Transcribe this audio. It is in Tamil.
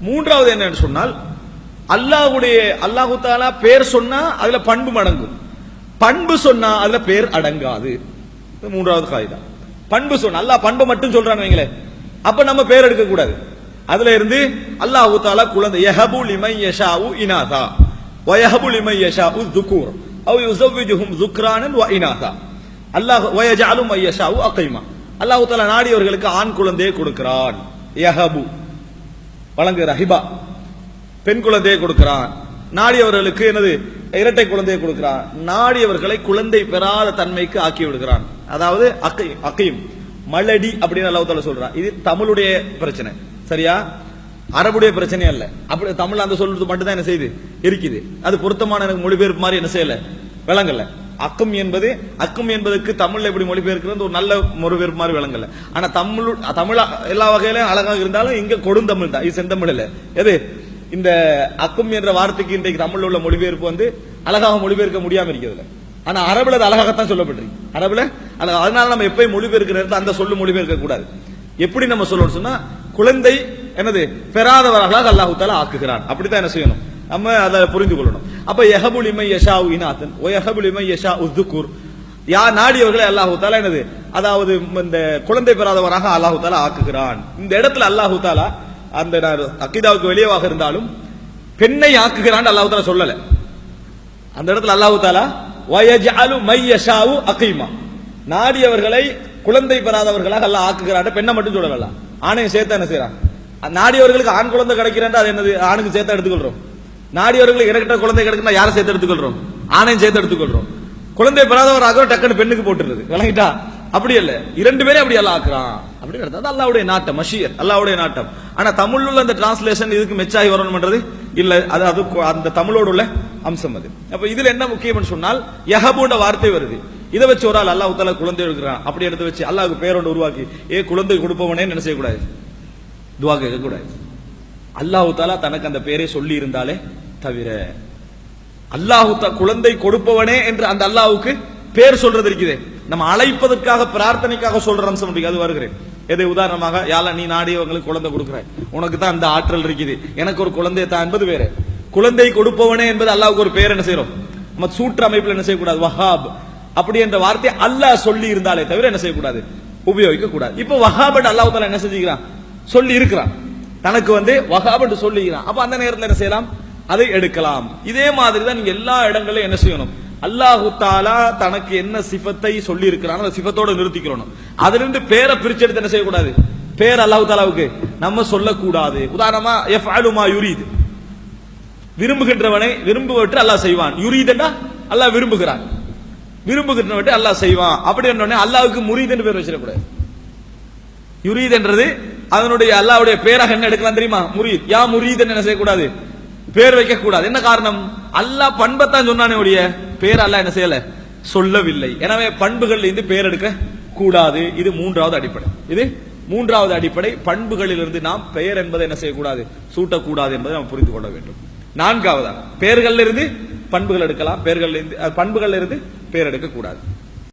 மூன்றாவது என்னன்னு சொன்னால் அல்லாஹ்வுடைய அல்லாஹு தாலா பேர் சொன்னா அதுல பண்பு மடங்கும். பண்பு சொன்னா அதுல பேர் அடங்காது. மூன்றாவது காய்தா. பண்பு சொன்ன அல்லாஹ் பண்பை மட்டும் சொல்றான்னு வைங்களேன் அப்ப நம்ம பேர் எடுக்க கூடாது அதுல இருந்து அல்லாஹு தாலா குழந்தை யஹபு லிமை யஷாவு இனாதா வயஹபு லிமை யஷாவு துக்கூர் அவ் யுசவ்விஜுஹும் துக்ரானன் வ இனாதா. அல்லாஹ் வயஜாலும் மை அகைமா. அல்லாஹு தாலா நாடியவர்களுக்கு ஆண் குழந்தையை கொடுக்கிறான். யஹபு. வழங்குகிற ஹிபா. பெண் குழந்தையை கொடுக்கிறான். நாடியவர்களுக்கு எனது இரட்டை குழந்தையை கொடுக்கிறான். நாடியவர்களை குழந்தை பெறாத தன்மைக்கு ஆக்கி விடுகிறான். அதாவது அக்கையும் மலடி அப்படின்னு அல்லாஹ் தாலா சொல்றான். இது தமிழுடைய பிரச்சனை. சரியா? அரபுடைய பிரச்சனை அல்ல. அப்படி தமிழ் அந்த சொல்றது மட்டும் தான் என்ன செய்யுது? இருக்குது. அது பொருத்தமான எனக்கு மொழிபெயர்ப்பு மாதிரி என்ன செய்யல? விளங்கல. அக்கம் என்பது அக்கம் என்பதற்கு தமிழ்ல எப்படி மொழிபெயர்க்கிறது ஒரு நல்ல மொழிபெயர்ப்பு மாதிரி விளங்கல. ஆனா தமிழ் தமிழ் எல்லா வகையிலும் அழகாக இருந்தாலும் இங்க கொடுந்தமிழ் தான். இது செந்தமிழ்ல. எது? இந்த அக்கும் என்ற வார்த்தைக்கு இன்றைக்கு தமிழ்ல உள்ள மொழிபெயர்ப்பு வந்து அழகாக மொழிபெயர்க்க முடியாம இருக்கிறதுல. ஆனா அரபுல அது அழகாகத்தான் சொல்லப்பட்டிருக்கு. அரபுல? அதனால நம்ம எப்பயும் மொழிபெயர்க்கிற நேரத்துல அந்த சொல்லு மொழிபெயர்க்க கூடாது. எப்படி நம்ம சொல்லணும் சொன்னா குழந்தை என்னது பெறாதவர்களாக அல்லாஹு தாலா ஆக்குகிறான். அப்படித்தான் என்ன செய்யணும்? நம்ம அதை புரிந்து கொள்ளணும். அப்ப எஹபுலிமை இமை யஷா இனாத்தன். ஓ யஹபுல் இமை யஷா உத்துக்கூர் யா நாடியவர்களை அல்லாஹு தாலா என்னது? அதாவது இந்த குழந்தை பெறாதவராக அல்லாஹு தாலா ஆக்குகிறான். இந்த இடத்துல அல்லாஹு தாலா அந்த அக்கிதாவுக்கு வெளியவாக இருந்தாலும் பெண்ணை ஆக்குகிறான் அல்லாஹு தாலா சொல்லல. அந்த இடத்துல அல்லாஹு தாலா வயஜாலு மை யஷாவு நாடியவர்களை குழந்தை பெறாதவர்களாக அல்லாஹ் ஆக்குகிறான். பெண்ணை மட்டும் சொல்லலாம் ஆணையை சேர்த்து என்ன செய்யறான் நாடியவர்களுக்கு ஆண் குழந்தை கிடைக்கிறான் அது என்னது? ஆணுக்கு சேர்த்து எடுத்துக்கொள்றோம். நாடியவர்களுக்கு இறக்கிட்ட குழந்தை கிடைக்குன்னா யாரை சேர்த்து எடுத்துக்கொள்றோம்? ஆணையும் சேர்த்து எடுத்துக்கொள்றோம். குழந்தை பெறாதவராக டக்குன்னு பெண்ணுக்கு போட்டுருது விளங்கிட்டா? அப்படி இல்ல இரண்டு பேரும் அப்படி எல்லாம் ஆக்குறான். அப்படி அது அல்லாவுடைய நாட்டம் மஷியர் அல்லாவுடைய நாட்டம். ஆனா தமிழ்ல உள்ள அந்த டிரான்ஸ்லேஷன் இதுக்கு மெச்சாகி வரணும்ன்றது இல்ல. அது அது அந்த தமிழோடு உள்ள அம்சம் அது. அப்ப இதுல என்ன முக்கியம்னு சொன்னால் யஹபுன்ற வார்த்தை வருது. இதை வச்சு ஒரு ஆள் அல்லாஹ் தாலா குழந்தை எடுக்கிறான். அப்படி எடுத்து வச்சு அல்லாவுக்கு பேரோட உருவாக்கி ஏ குழந்தை கொடுப்பவனே என்ன கூடாது. துவா கேட்க கூடாது அல்லாஹு தாலா தனக்கு அந்த பேரை சொல்லி இருந்தாலே தவிர அல்லாஹு குழந்தை கொடுப்பவனே என்று அந்த அல்லாஹுக்கு பேர் சொல்றது இருக்குது. நம்ம அழைப்பதற்காக பிரார்த்தனைக்காக சொல்ற அம்சம் இருக்கு. அது வருகிறேன். எதை உதாரணமாக யாழ நீ நாடியவங்களுக்கு குழந்தை கொடுக்குற உனக்கு தான் அந்த ஆற்றல் இருக்குது. எனக்கு ஒரு குழந்தைய தான் என்பது வேற. குழந்தை கொடுப்பவனே என்பது அல்லாவுக்கு ஒரு பேர் என்ன செய்யறோம்? நம்ம சூற்று அமைப்பில் என்ன செய்யக்கூடாது? வஹாப். அப்படி என்ற வார்த்தை அல்லாஹ் சொல்லி இருந்தாலே தவிர என்ன செய்யக்கூடாது? உபயோகிக்க கூடாது இப்போ வஹாபட் அல்லாஹ் என்ன செஞ்சுக்கிறான்? சொல்லி இருக்கிறான். தனக்கு வந்து வகாபட்டு சொல்லிக்கிறான் அப்ப அந்த நேரத்துல என்ன செய்யலாம்? அதை எடுக்கலாம். இதே மாதிரி தான் நீங்க எல்லா இடங்களிலும் என்ன செய்யணும்? அல்லாஹு தாலா தனக்கு என்ன சிபத்தை சொல்லி இருக்கிறான் அந்த சிபத்தோட நிறுத்திக்கிறணும் அதுல இருந்து பேரை பிரிச்செடுத்து என்ன செய்யக்கூடாது? பேர் அல்லாஹு தாலாவுக்கு நம்ம சொல்லக்கூடாது. உதாரணமா எஃப் அலுமா யுரீது. விரும்புகின்றவனை விரும்புவற்று அல்லாஹ் செய்வான். யுரீதுன்னா அல்லாஹ் விரும்புகிறான். விரும்புகின்றவற்றை அல்லாஹ் செய்வான். அப்படி உடனே அல்லாவுக்கு முரீதுன்னு என்று பேர் வச்சிடக்கூடாது. யுரீது என்றது அதனுடைய அல்லாவுடைய பேராக என்ன எடுக்கலாம் தெரியுமா? முரீத். யா முரீத் என்ன செய்யக்கூடாது? பேர் வைக்க கூடாது என்ன காரணம்? அல்லாஹ் பண்பத்தான் சொன்னானே உடைய பேர் அல்லாஹ் என்ன செய்யல? சொல்லவில்லை. எனவே பண்புகள்ல இருந்து பேர் எடுக்க கூடாது. இது மூன்றாவது அடிப்படை. இது மூன்றாவது அடிப்படை. பண்புகளிலிருந்து நாம் பெயர் என்பதை என்ன செய்யக்கூடாது? சூட்டக்கூடாது என்பதை நாம் புரிந்து கொள்ள வேண்டும். நான்காவதா? பெயர்கள்ல இருந்து பண்புகள் எடுக்கலாம். பெயர்கள் இருந்து பண்புகள்ல இருந்து பெயர் எடுக்க கூடாது